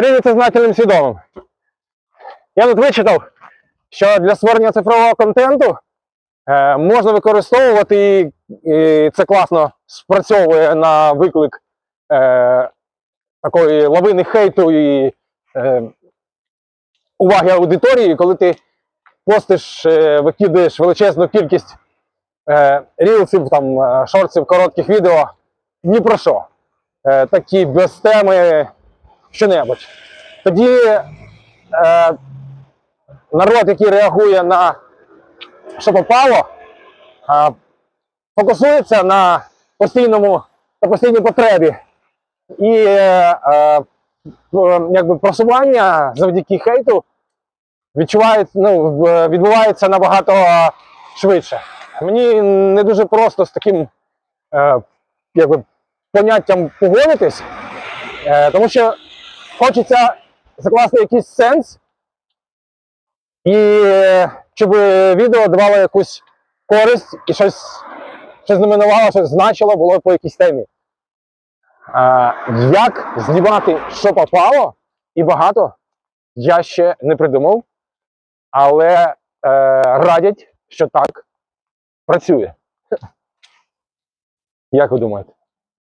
прийняти знательним свідомим. Я тут вичитав, що для створення цифрового контенту е, можна використовувати, і, і це класно спрацьовує на виклик е, такої лавини хейту і е, уваги аудиторії, коли ти постиш, е, викидаєш величезну кількість е, рілсів, там, е, шортсів, коротких відео ні про що. Е, такі без теми що-небудь. Тоді е, народ, який реагує на що попало, е, фокусується на постійному на постійній потребі. І е, е, якби просування завдяки хейту відчувають, ну, відбувається набагато швидше. Мені не дуже просто з таким е, якби, поняттям погодитись, е, тому що хочеться закласти якийсь сенс, і е, щоб відео давало якусь користь і щось, щось знаменувало, щось значило було по якійсь темі. Е, як знімати, що попало, і багато, я ще не придумав, але е, радять, що так працює. Як ви думаєте?